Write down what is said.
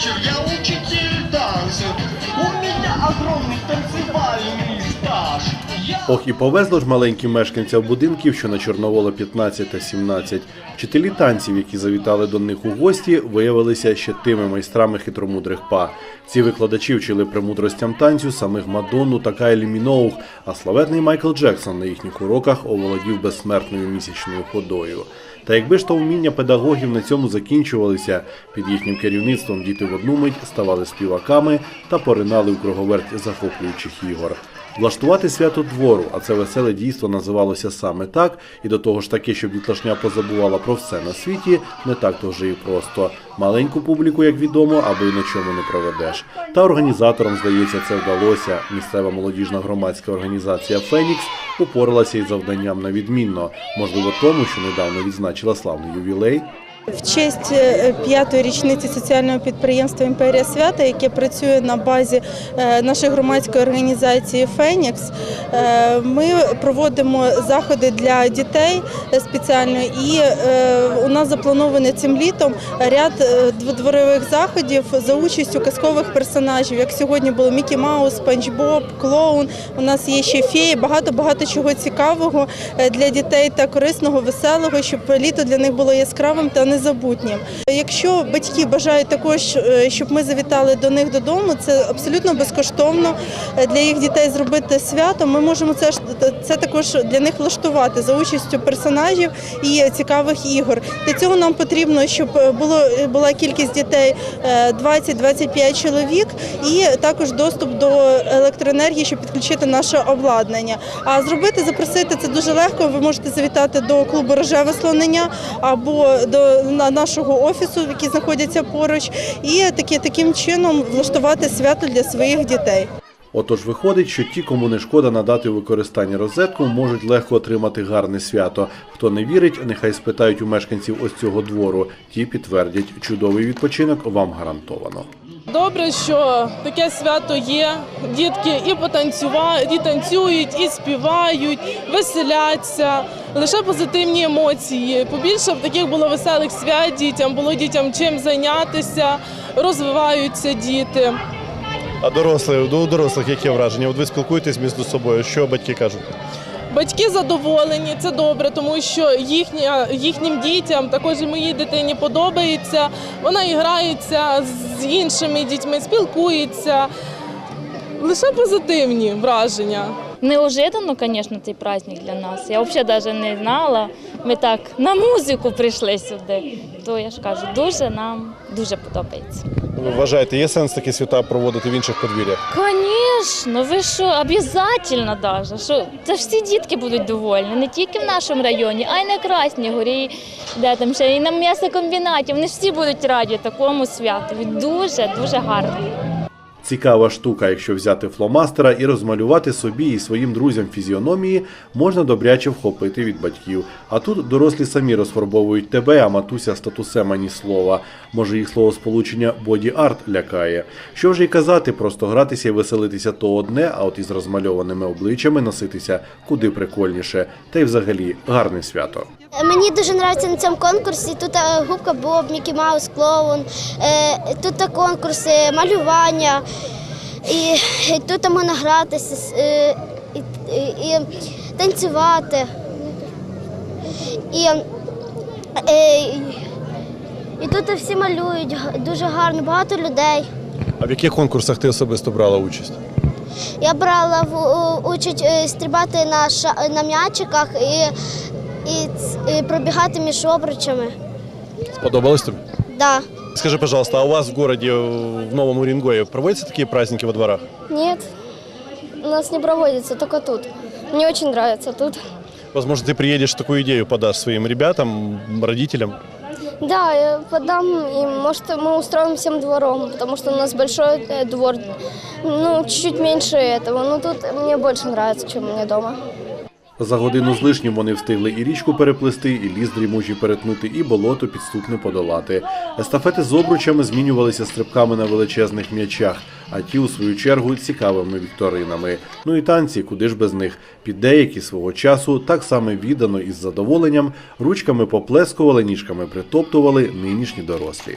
вечер, я Ох, і повезло ж маленьким мешканцям будинків, що на Чорновола 15 та 17. Вчителі танців, які завітали до них у гості, виявилися ще тими майстрами хитромудрих па. Ці викладачі вчили премудростям танцю самих Мадонну та Кайлі Міноух, а славетний Майкл Джексон на їхніх уроках оволодів безсмертною місячною ходою. Та якби ж то вміння педагогів на цьому закінчувалися, під їхнім керівництвом діти в одну мить ставали співаками та поринали в круговерть захоплюючих ігор. Влаштувати свято двору, а це веселе дійство називалося саме так, і до того ж таки, щоб дітлашня позабувала про все на світі, не так то вже і просто. Маленьку публіку, як відомо, аби й на чому не проведеш. Та організаторам, здається, це вдалося. Місцева молодіжна громадська організація Фенікс упоралася із завданням на відмінно. Можливо, тому, що недавно відзначила славний ювілей, В честь е, п'ятої річниці соціального підприємства Імперія свята, яке працює на базі е, нашої громадської організації Фенікс, е, ми проводимо заходи для дітей спеціально, і у нас запланований цим літом ряд дводворових заходів за участю казкових персонажів. Як сьогодні було Мікі Маус, Спанч Боб, Клоун. У нас є ще феї, багато багато чого цікавого для дітей та корисного, веселого, щоб літо для них було яскравим та незабутнім. Якщо батьки бажають також, е, щоб ми завітали до них додому, це абсолютно безкоштовно е, для їх дітей зробити свято. Ми можемо це це також для них влаштувати за участю персонажів і цікавих ігор. Для цього нам потрібно, щоб було була кількість дітей е, 20-25 чоловік, і також доступ до електроенергії, щоб підключити наше обладнання. А зробити, запросити це дуже легко. Ви можете завітати до клубу Рожеве слонення або до нашого офісу, які знаходяться поруч, і такі, таким чином влаштувати свято для своїх дітей. Отож виходить, що ті, кому не шкода надати використання розетку, можуть легко отримати гарне свято. Хто не вірить, нехай спитають у мешканців ось цього двору. Ті підтвердять, чудовий відпочинок вам гарантовано. Добре, що таке свято є. Дітки і потанцювають, і танцюють, і співають, веселяться. Лише позитивні емоції. Побільше б таких було веселих свят дітям, було дітям чим зайнятися, розвиваються діти. А дорослі, до дорослих яке враження? От ви спілкуєтесь між собою, що батьки кажуть? Батьки задоволені, це добре, тому що їхня, їхнім дітям, також і моїй дитині подобається. Вона і грається з іншими дітьми, спілкується. Лише позитивні враження. Неожиданно, звісно, цей праздник для нас. Я взагалі навіть не знала. Ми так на музику прийшли сюди. То я ж кажу, дуже нам дуже подобається. Ви вважаєте, є сенс такі свята проводити в інших подвір'ях? Звісно, ви що, обов'язково навіть. Що це ж всі дітки будуть довольні, не тільки в нашому районі, а й на Красній горі, де там ще і на м'ясокомбінаті. Вони ж всі будуть раді такому святу. Дуже дуже гарно. Цікава штука, якщо взяти фломастера і розмалювати собі і своїм друзям фізіономії, можна добряче вхопити від батьків. А тут дорослі самі розфарбовують тебе, а матуся статусем ані слова. Може їх словосполучення боді-арт лякає. Що вже й казати, просто гратися і веселитися то одне, а от із розмальованими обличчями носитися куди прикольніше. Та й взагалі гарне свято. Мені дуже подобається на цьому конкурсі. Тут е, губка Боб, Мікі Маус, клоун. Е, Тут конкурси, малювання. І, тут можна гратися е, і, і, і танцювати. І, е, і тут всі малюють дуже гарно, багато людей. А в яких конкурсах ти особисто брала участь? Я брала в, участь е, стрибати на, ша, на м'ячиках і, і, ц- і пробігати між обручами. Сподобалось тобі? Да. Скажи, пожалуйста, а у вас в городе, в Новом Уренгое, проводятся такие праздники во дворах? Нет, у нас не проводится, только тут. Мне очень нравится тут. Возможно, ты приедешь, такую идею подашь своим ребятам, родителям. Да, я подам им, может, мы устроим всем двором, потому что у нас большой э, двор, ну, чуть-чуть меньше этого, но тут мне больше нравится, чем мне дома. За годину з лишнім вони встигли і річку переплисти, і ліс дрімучий перетнути, і болото підступне подолати. Естафети з обручами змінювалися стрибками на величезних м'ячах, а ті, у свою чергу, цікавими вікторинами. Ну і танці, куди ж без них. Під деякі свого часу так само віддано і з задоволенням ручками поплескували, ніжками притоптували нинішні дорослі.